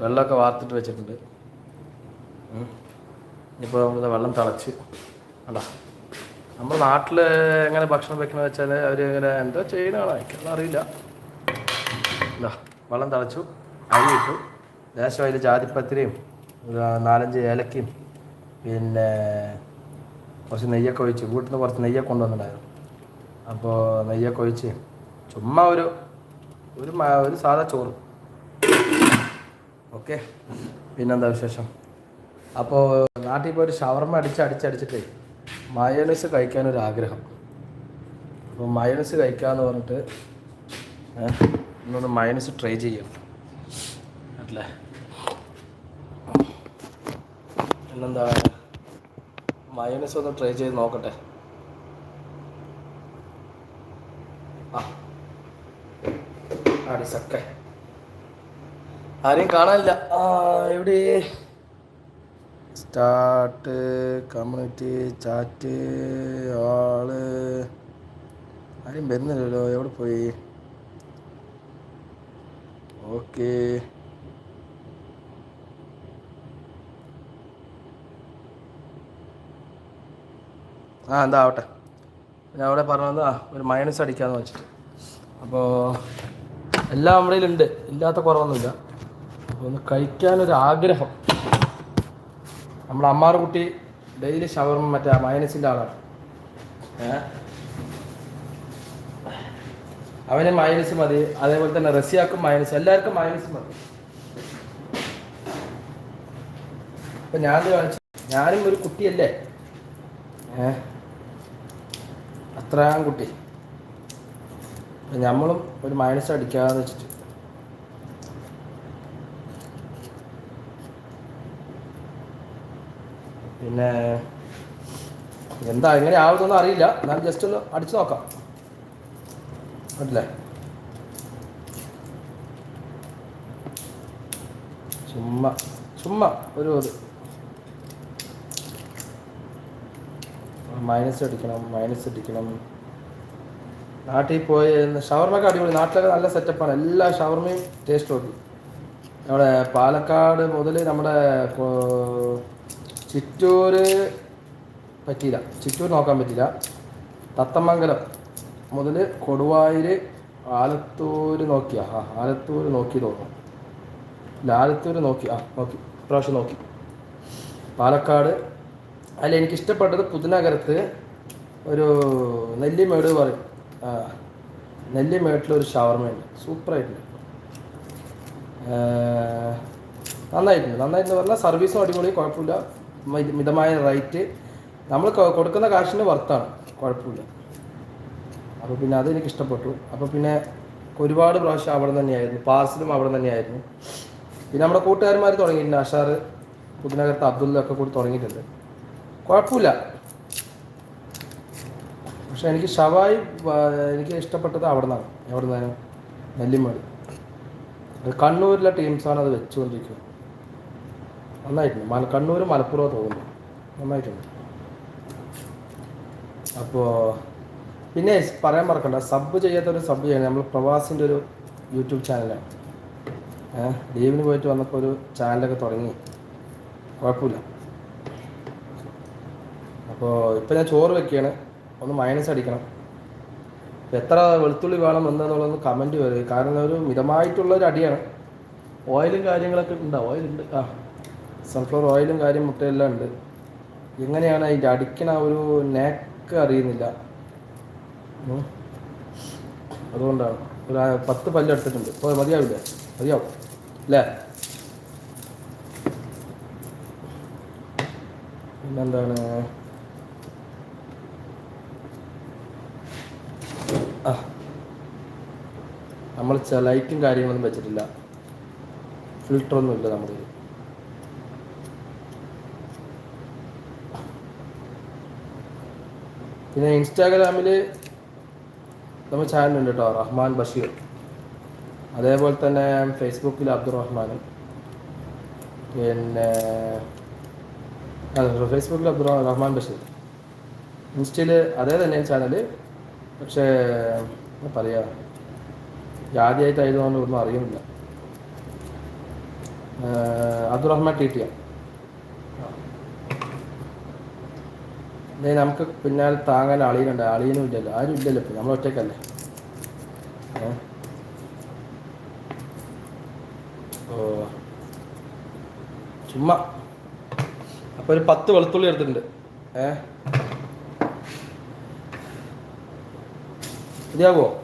വെള്ളമൊക്കെ വാർത്തിട്ട് വെച്ചിട്ടുണ്ട്. ഇനിയിപ്പോൾ നമ്മൾ വെള്ളം തിളച്ച്. അല്ല നമ്മുടെ നാട്ടിൽ എങ്ങനെ ഭക്ഷണം വെക്കണമെന്ന് വെച്ചാൽ അവർ ഇങ്ങനെ എന്തോ ചെയ്യണതാണ് അറിയില്ല. അല്ല വെള്ളം തിളച്ചു. അരി ഇട്ടു. ലേശം അതിൽ ജാതിപ്പത്തിരിയും നാലഞ്ച് ഏലക്കയും പിന്നെ കുറച്ച് നെയ്യൊക്കെ ഒഴിച്ച്. വീട്ടിൽ നിന്ന് കുറച്ച് നെയ്യൊക്കെ കൊണ്ടുവന്നിട്ടുണ്ടായിരുന്നു. അപ്പോൾ നെയ്യൊക്കെ ഒഴിച്ച് ചുമ്മാ ഒരു ഒരു ഒരു സാധാ ചോറ്. ഓക്കെ. പിന്നെന്താ വിശേഷം? അപ്പോൾ നാട്ടിൽ പോയി ഒരു ഷവർമ അടിച്ച് അടിച്ചടിച്ചിട്ട് മയോണൈസ് കഴിക്കാനൊരു ആഗ്രഹം. അപ്പോൾ മയോണൈസ് കഴിക്കാമെന്ന് പറഞ്ഞിട്ട് ഇന്നൊന്ന് മയോണൈസ് ട്രൈ ചെയ്യാം. അല്ലേ? പിന്നെന്താ? മയോണൈസ് ഒന്ന് ട്രൈ ചെയ്ത് നോക്കട്ടെ. ആ. ആടി സക്ക. ആരെയും കാണാനില്ല. എവിടെ? Start community chat all. ആരും വരുന്നില്ലല്ലോ. എവിടെ പോയി? ഓക്കെ. ആ എന്താ ആവട്ടെ. ഞാൻ അവിടെ പറഞ്ഞത് ഒരു മൈനസ് അടിക്കാന്ന് വെച്ചിട്ട്. അപ്പോൾ എല്ലാം അവിടെയിലുണ്ട്. ഇല്ലാത്ത കുറവൊന്നുമില്ല. അപ്പോൾ ഒന്ന് കഴിക്കാനൊരാഗ്രഹം. നമ്മുടെ അമ്മാറ് കുട്ടി ഡെയിലി ഷവർമ മറ്റേ മയനസിന്റെ ആളാണ്. അവന് മയനസ് മതി അതേപോലെ തന്നെ റസിയാക്കും മൈനസ് എല്ലാവർക്കും മൈനസ് മതി. അപ്പൊ ഞാൻ കാണിച്ചു? ഞാനും ഒരു കുട്ടിയല്ലേ? ഏ? അത്രയും കുട്ടി. നമ്മളും ഒരു മൈനസ് അടിക്കാന്ന് വെച്ചിട്ട് പിന്നെ എന്താ എങ്ങനെ ആവുന്നൊന്നും അറിയില്ല. എന്നാലും ജസ്റ്റ് ഒന്ന് അടിച്ചു നോക്കാം. അല്ലേ? ചുമ്മാ ചുമ്മാ ഒരു ഇത്. മൈനസ് അടിക്കണം മൈനസ് അടിക്കണം. നാട്ടിൽ പോയി ഷവർമൊക്കെ അടിപൊളി. നാട്ടിലൊക്കെ നല്ല സെറ്റപ്പാണ് എല്ലാ ഷവർമയും ടേസ്റ്റ് നോക്കി നമ്മുടെ പാലക്കാട് മുതൽ നമ്മുടെ ചിറ്റൂര് പറ്റിയില്ല. ചിറ്റൂർ നോക്കാൻ പറ്റില്ല തത്തമംഗലം മുതൽ കൊടുവായൂർ ആലത്തൂർ നോക്കിയ. ആ ആലത്തൂർ നോക്കി തോന്നുന്നു. ഇല്ല ആലത്തൂർ നോക്കി. ആ നോക്കി. പ്രാവശ്യം നോക്കി. പാലക്കാട്. അതിൽ എനിക്ക് ഇഷ്ടപ്പെട്ടത് പുതുനഗരത്ത് ഒരു നെല്ലിമേട് പറയും. നെല്ലിമേട്ടിലൊരു ഷവർമയുണ്ട് സൂപ്പറായിട്ടുണ്ട്. നന്നായിട്ടുണ്ട്. നന്നായിട്ടുണ്ട് പറഞ്ഞാൽ സർവീസും അടിപൊളി. കുഴപ്പമില്ല. മിതമായ റേറ്റ് നമ്മൾ കൊടുക്കുന്ന കാശിന് വർത്താണ്. കുഴപ്പമില്ല. അപ്പോൾ പിന്നെ അത് എനിക്ക് ഇഷ്ടപ്പെട്ടു. അപ്പോൾ പിന്നെ ഒരുപാട് പ്രാവശ്യം അവിടെ തന്നെയായിരുന്നു. പാർസലും അവിടെ തന്നെയായിരുന്നു. പിന്നെ നമ്മുടെ കൂട്ടുകാരന്മാർ തുടങ്ങിയിട്ടുണ്ട്. അഷാർ പുതുനഗരത്ത് അബ്ദുള്ള ഒക്കെ കൂടി തുടങ്ങിയിട്ടുണ്ട്. കുഴപ്പമില്ല. പക്ഷെ എനിക്ക് ഷവായി എനിക്ക് ഇഷ്ടപ്പെട്ടത് അവിടെ നിന്നാണ് എവിടെ നിന്നാണ് നെല്ലിമേട് കണ്ണൂരിലെ ടീംസാണ് അത് വെച്ചുകൊണ്ടിരിക്കുന്നത്. നന്നായിട്ടുണ്ട്. മല കണ്ണൂർ മലപ്പുറം തോന്നുന്നു. നന്നായിട്ടുണ്ട്. അപ്പോൾ പിന്നെ പറയാൻ മറക്കണ്ട. സബ് ചെയ്യാത്ത ഒരു സബ് ചെയ്യണം. നമ്മൾ പ്രവാസിന്റെ ഒരു യൂട്യൂബ് ചാനലാണ്. ലീവിന് പോയിട്ട് വന്നപ്പോൾ ഒരു ചാനലൊക്കെ തുടങ്ങി. കുഴപ്പമില്ല. അപ്പോൾ ഇപ്പോൾ ഞാൻ ചോറ് വെക്കുകയാണ്. ഒന്ന് മൈനസ് അടിക്കണം. എത്ര വെളുത്തുള്ളി വേണം എന്നുള്ളതൊന്ന് കമന്റ് വരും. കാരണം ഒരു മിതമായിട്ടുള്ള ഒരു അടിയാണ്. ഓയിലും കാര്യങ്ങളൊക്കെ ഉണ്ട്? ഓയിലുണ്ട്. ആ. സൺഫ്ലവർ ഓയിലും കാര്യം മുട്ടയെല്ലാം ഉണ്ട്. എങ്ങനെയാണ് അതിന്റെ അടിക്കണ ഒരു നേക്ക് അറിയുന്നില്ല. അതുകൊണ്ടാണ്. ഒരു പത്ത് പല്ലെടുത്തിട്ടുണ്ട് ഇപ്പോൾ മതിയാവില്ലേ? മതിയാവും. അല്ലേ? പിന്നെന്താണ്? ആ. നമ്മൾ ലൈറ്റും കാര്യങ്ങളൊന്നും വെച്ചിട്ടില്ല. ഫിൽറ്ററൊന്നുമില്ല നമ്മുടെ പിന്നെ ഇൻസ്റ്റാഗ്രാമിൽ നമ്മൾ ചാനലുണ്ട് കേട്ടോ റഹ്മാൻ ബഷീർ. അതേപോലെ തന്നെ ഫേസ്ബുക്കിൽ അബ്ദുറഹ്മാൻ പിന്നെ ഫേസ്ബുക്കിൽ അബ്ദുറ റഹ്മാൻ ബഷീർ. ഇൻസ്റ്റയിൽ അതേ തന്നെ ചാനൽ പക്ഷേ പറയാ ആദ്യമായിട്ടായതുകൊണ്ട് ഒന്നും അറിയുന്നില്ല. അബ്ദുറഹ്മാൻ ടി ടി നമുക്ക് പിന്നാലെ താങ്ങാൻ അളിയനുണ്ട് അളിയനും ഇല്ലല്ലോ. ആരും ഇല്ലല്ലോ ഇപ്പം. നമ്മൾ ഒറ്റയ്ക്കല്ലേ? ഓ. ചുമ്മാ. അപ്പോൾ ഒരു പത്ത് വെളുത്തുള്ളി എടുത്തിട്ടുണ്ട്. ഏ? മതിയാവോ?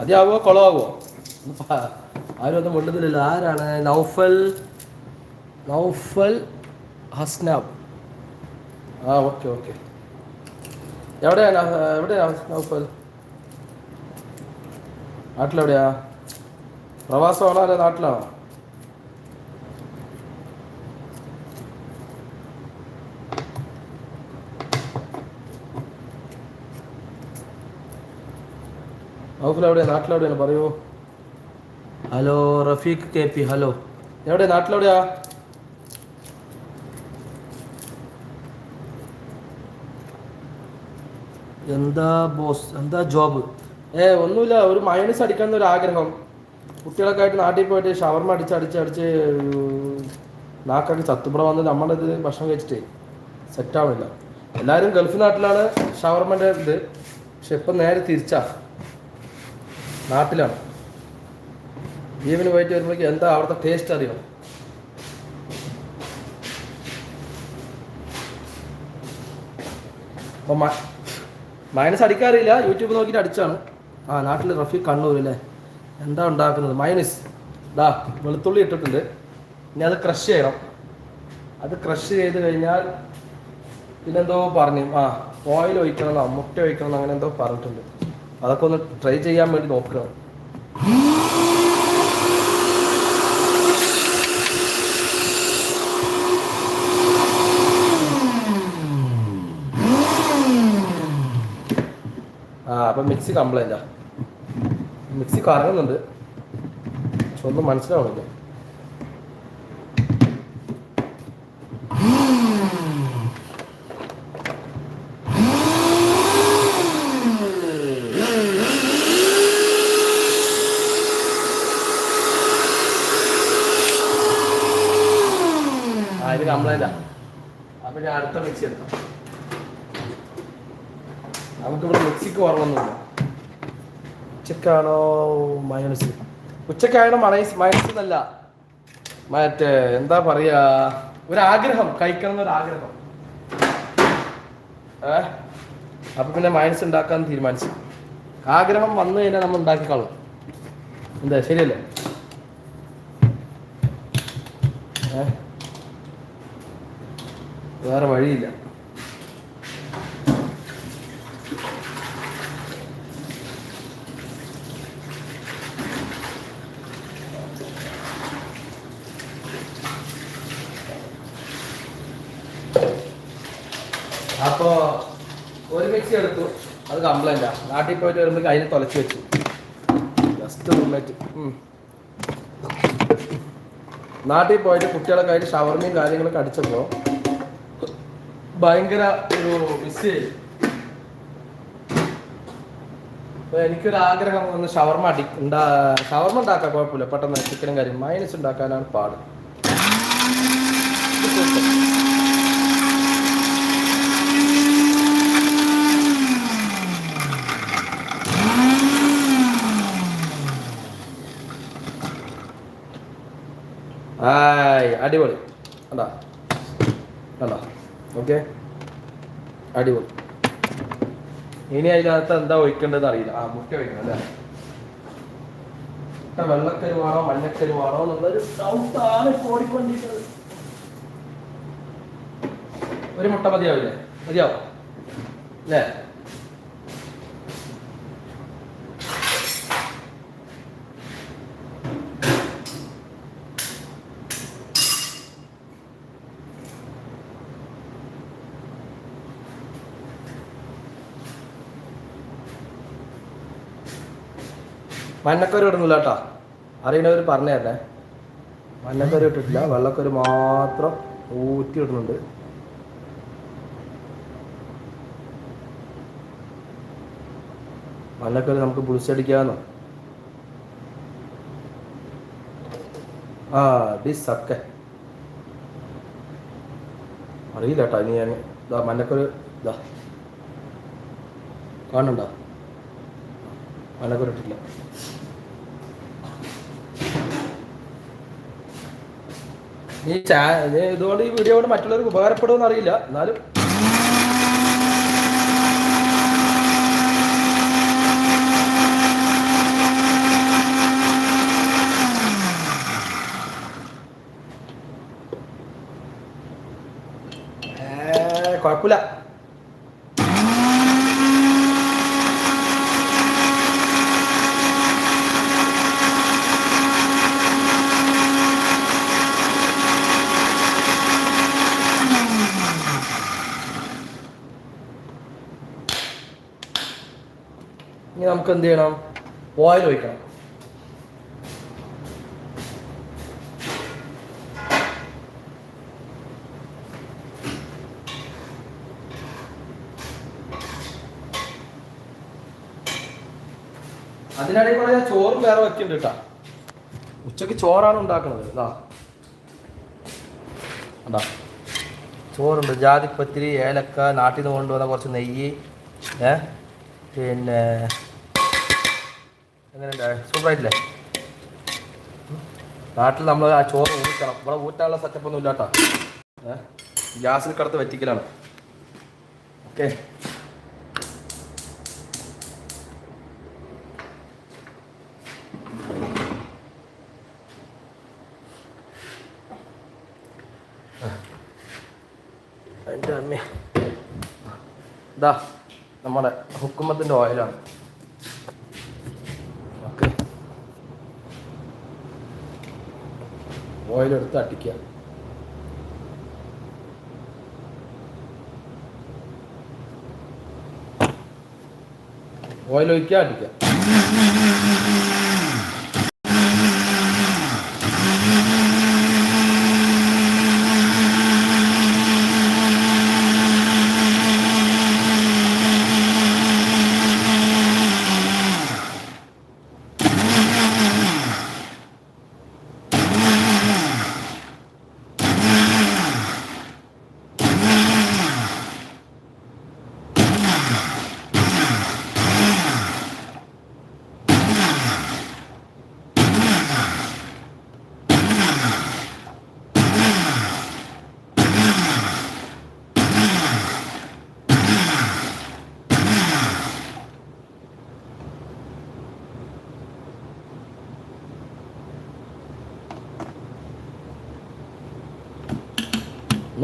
മതിയാവോ? കുളമാകുമോ ആരും ഒന്നും മുണ്ടുന്നില്ലല്ലോ. ആരാണ്? നൗഫൽ നൗഫൽ ഹസ്നാബ്. ആ ഓക്കെ ഓക്കെ. എവിടെയാണ് എവിടെയാണ് എവിടെയാ നൗഫൽ നാട്ടിലെവിടെയാ? പ്രവാസമാണോ അല്ലെ നാട്ടിലാണോ നൗഫൽ എവിടെയാ നാട്ടിലെവിടെയാണ് പറയൂ. Hello Rafeeq K P hello. എവിടെ നാട്ടിലെവിടെയാ? എന്താ ബോസ്? എന്താ ജോബ് ഏ ഒന്നുമില്ല. ഒരു മൈനസ് അടിക്കാൻ ഒരു ആഗ്രഹം. കുട്ടികളൊക്കെ ആയിട്ട് നാട്ടിൽ പോയിട്ട് ഷവർമ അടിച്ച് അടിച്ച് അടിച്ച് നാക്കൊക്കെ ചത്തുപുറ വന്ന് നമ്മുടെ ഇത് ഭക്ഷണം കഴിച്ചിട്ടേ സെറ്റ് ആവില്ല എല്ലാവരും ഗൾഫ് നാട്ടിലാണ് ഷവർമന്റെ ഇത്. പക്ഷെ ഇപ്പം നേരെ തിരിച്ചാ. നാട്ടിലാണ്. ഈവന് പോയിട്ട് വരുമ്പോഴേക്കും എന്താ അവിടുത്തെ ടേസ്റ്റ് അറിയണം അപ്പം മൈനസ് അടിക്കാറില്ല. യൂട്യൂബ് നോക്കിട്ട് അടിച്ചാണ്. ആ നാട്ടിൽ റഫീഖ് കണ്ണൂർ അല്ലേ എന്താ ഉണ്ടാക്കുന്നത്? മൈനസ് ഡാ വെളുത്തുള്ളി ഇട്ടിട്ടുണ്ട്. ഇനി അത് ക്രഷ് ചെയ്യണം. അത് ക്രഷ് ചെയ്ത് കഴിഞ്ഞാൽ പിന്നെന്തോ പറഞ്ഞു. ആ ഓയിൽ ഒഴിക്കണമെന്നോ മുട്ട ഒഴിക്കണം അങ്ങനെ എന്തോ പറഞ്ഞിട്ടുണ്ട്. അതൊക്കെ ഒന്ന് ട്രൈ ചെയ്യാൻ വേണ്ടി നോക്കണം. അപ്പം മിക്സി കംപ്ലൈന്റാ മിക്സി കറങ്ങുന്നുണ്ട്. പക്ഷെ ഒന്നും മനസ്സിലാവണില്ല ഇത് കംപ്ലൈന്റാ അപ്പം ഞാൻ അടുത്ത മിക്സി എടുക്കാം. മിക്സിക്ക് കുറവൊന്നുമില്ല ഉച്ചക്കാണോ മൈനസ് ഉച്ചക്കാണോ മണൈസ് മൈനസ് എന്നല്ല. മറ്റേ എന്താ പറയാ ഒരാഗ്രഹം കഴിക്കണം എന്നൊരാഗ്രഹം ഏ? അപ്പൊ പിന്നെ മൈനസ് ഉണ്ടാക്കാൻ തീരുമാനിച്ചു. ആഗ്രഹം വന്നു കഴിഞ്ഞാൽ നമ്മൾ ഉണ്ടാക്കിക്കളും. എന്താ ശരിയല്ലേ? വേറെ വഴിയില്ല അപ്പോ ഒരു മിക്സി എടുത്തു. അത് കംപ്ലൈന്റാ നാട്ടിൽ പോയിട്ട് വരുമ്പോൾ അതിന് തുലച്ച് വെച്ചു. ജസ്റ്റ് റൂംമേറ്റ് നാട്ടിൽ പോയിട്ട് കുട്ടികളൊക്കെ ആയിട്ട് ഷവർമയും കാര്യങ്ങളൊക്കെ അടിച്ചപ്പോൾ ഭയങ്കര ഒരു മിസ് എനിക്കൊരു ആഗ്രഹം ഒന്ന് ഷവർമ അടി ഉണ്ടാ ഷവർമ ഉണ്ടാക്കാൻ കുഴപ്പമില്ല. പെട്ടെന്ന് ചിക്കനും കാര്യം മൈനസ് ഉണ്ടാക്കാനാണ് പാട്. ആയ് അടിപൊളി. കണ്ടാ? കണ്ടാ? ഓക്കെ? അടിപൊളി. ഇനി അതിനകത്ത് എന്താ ഒഴിക്കേണ്ടതെന്ന് അറിയില്ല. ആ മുട്ട ഒഴിക്കണം അല്ലേ? മുട്ട വെള്ളക്കരുവാണോ മഞ്ഞക്കരുവാണോ എന്നുള്ളൊരു ആണ് ഓടിക്കൊണ്ടിരിക്കുന്നത്. ഒരു മുട്ട മതിയാവില്ലേ? മതിയാവും? അല്ലേ? മഞ്ഞക്കറി ഇടുന്നില്ല കേട്ടോ. അറിയണവർ പറഞ്ഞു തരണേ. മഞ്ഞക്കറി ഇട്ടിട്ടില്ല. വെള്ളക്കറി മാത്രം ഊറ്റി ഇടുന്നുണ്ട്. മഞ്ഞക്കറി നമുക്ക് പുളിച്ചടിക്കാന്നോ ആ ഡിസക്കെ അറിയില്ല കേട്ടോ ഇനി ഞാൻ ഇതാ മഞ്ഞക്കൊരു ഇതാ. കാണുന്നുണ്ടോ? മഞ്ഞക്കൊരു ഇട്ടില്ല ഈ ചാ ഇതോടെ ഈ വീഡിയോ കൊണ്ട് മറ്റുള്ളവർക്ക് ഉപകാരപ്പെടുമെന്ന് അറിയില്ല. എന്നാലും ഏ, കുഴപ്പമില്ല ഇനി നമുക്ക് എന്ത് ചെയ്യണം ഓയിൽ ഒഴിക്കണം. അതിനിടയിൽ കൂടെ ചോറും വേറെ വെക്കുന്നുണ്ട് കേട്ടാ ഉച്ചയ്ക്ക് ചോറാണ് ഉണ്ടാക്കുന്നത് ഇതാ അതാ ചോറുണ്ട്. ജാതിപ്പത്തിരി ഏലക്ക നാട്ടിൽ നിന്ന് കൊണ്ടുവന്ന കുറച്ച് നെയ്യ് ഏ പിന്നെ സൂപ്പറായിട്ടില്ലേ. നാട്ടിൽ നമ്മൾ ആ ചോറ് ഊറ്റണം. ഇവിടെ ഊറ്റാനുള്ള സെറ്റപ്പ് ഒന്നും ഇല്ലാട്ടാ. ഏ? ഗ്യാസിൽ കടത്ത് വറ്റിക്കലാണ്. ഓക്കെ. അതിന്റെ അമ്മ. ഇതാ നമ്മുടെ ഹുക്കുമത്തിന്റെ ഓയിലാണ്. ഓയിലെടുത്ത് അട്ടിക്കുക ഓയിൽ ഒഴിക്കുക അടിക്കുക.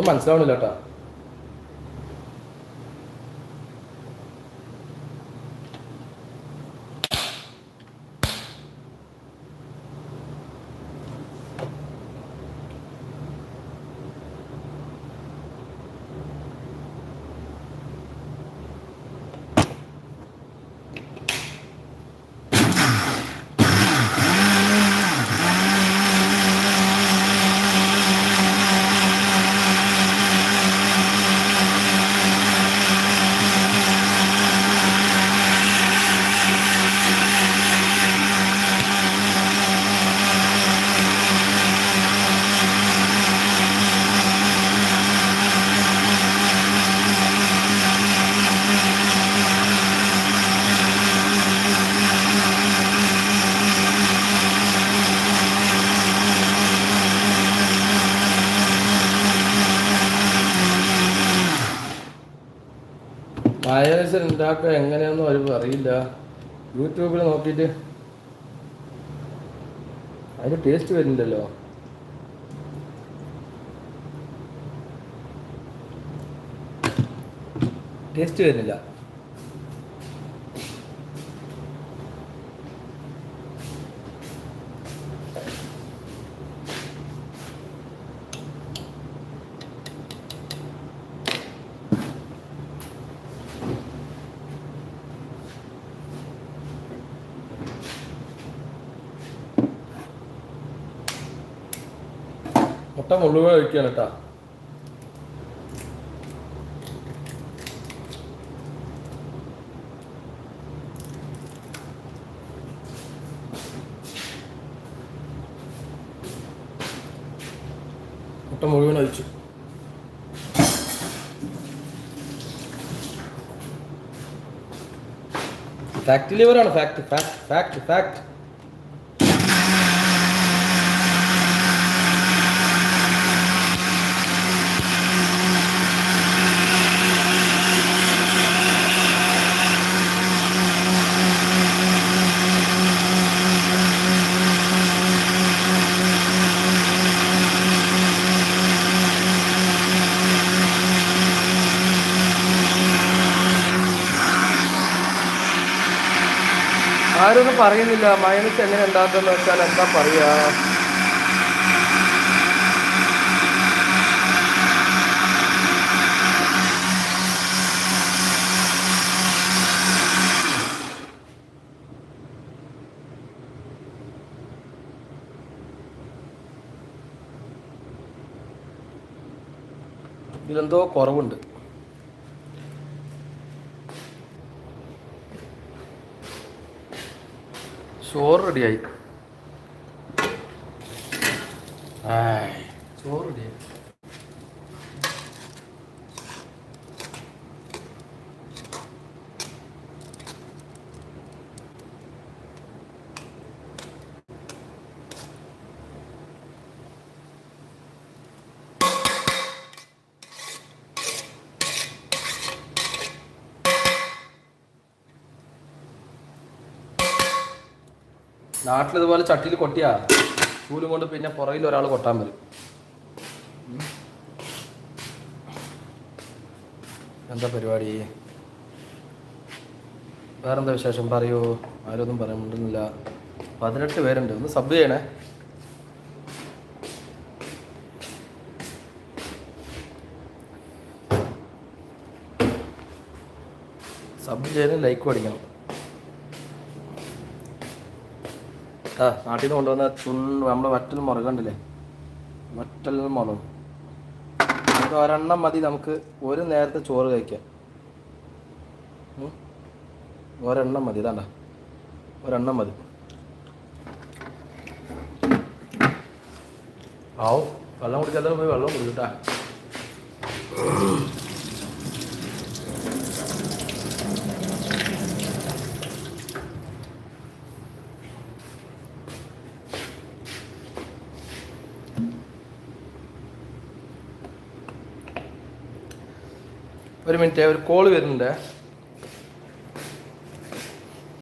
ഒന്നും മനസ്സിലാവണില്ല കേട്ടാ മയനൈസ് ഉണ്ടാക്കുക എങ്ങനെയാണെന്നും അവർ അറിയില്ല. യൂട്യൂബിൽ നോക്കിയിട്ട്. അതിന് ടേസ്റ്റ് വരുന്നുണ്ടല്ലോ. ടേസ്റ്റ് വരുന്നില്ല. മുട്ട മുഴുവൻ കഴിക്കുകയാണ് കേട്ടാ മുട്ട മുഴുവൻ ഒഴിച്ചു ഫാക്ട് ലിവറാണ് ഫാക്ട് ഫാക്ട് ഫാക്ട് ആരൊന്നും പറയുന്നില്ല. മൈനസ് എങ്ങനെ ഉണ്ടാക്കുന്ന വെച്ചാൽ എന്താ പറയാ ഇതിലെന്തോ കുറവുണ്ട്. ചോറ് റെഡിയായി. ചോറ് റെഡിയായി. നാട്ടിൽ ഇതുപോലെ ചട്ടിയിൽ കൊട്ടിയാ ചൂലും കൊണ്ട് പിന്നെ പുറകിൽ ഒരാൾ കൊട്ടാൻ വരും. എന്താ പരിപാടി? വേറെന്താ വിശേഷം? പറയൂ. ആരൊന്നും പറയാൻ മിണ്ടുന്നില്ല പതിനെട്ട് പേരുണ്ട്. ഒന്ന് സബ് ചെയ്യണേ. സബ് ചെയ്യണേ ലൈക്ക് പഠിക്കണം. നാട്ടിൽ നിന്ന് കൊണ്ടുവന്ന ചുണ്ട് നമ്മുടെ വറ്റൽ മുളക് കണ്ടില്ലേ? വറ്റൽ മുളക്. ഇത് ഒരെണ്ണം മതി നമുക്ക് ഒരു നേരത്തെ ചോറ് കഴിക്കാൻ ഉം. ഒരെണ്ണം മതി ഇതാണ്ട. ഒരെണ്ണം മതി. ആവും വെള്ളം കുടിക്കാതെ പോയി വെള്ളം കുടിക്കട്ടാ. ഒരു മിനിറ്റ് ഒരു കോൾ വരുന്നുണ്ട്.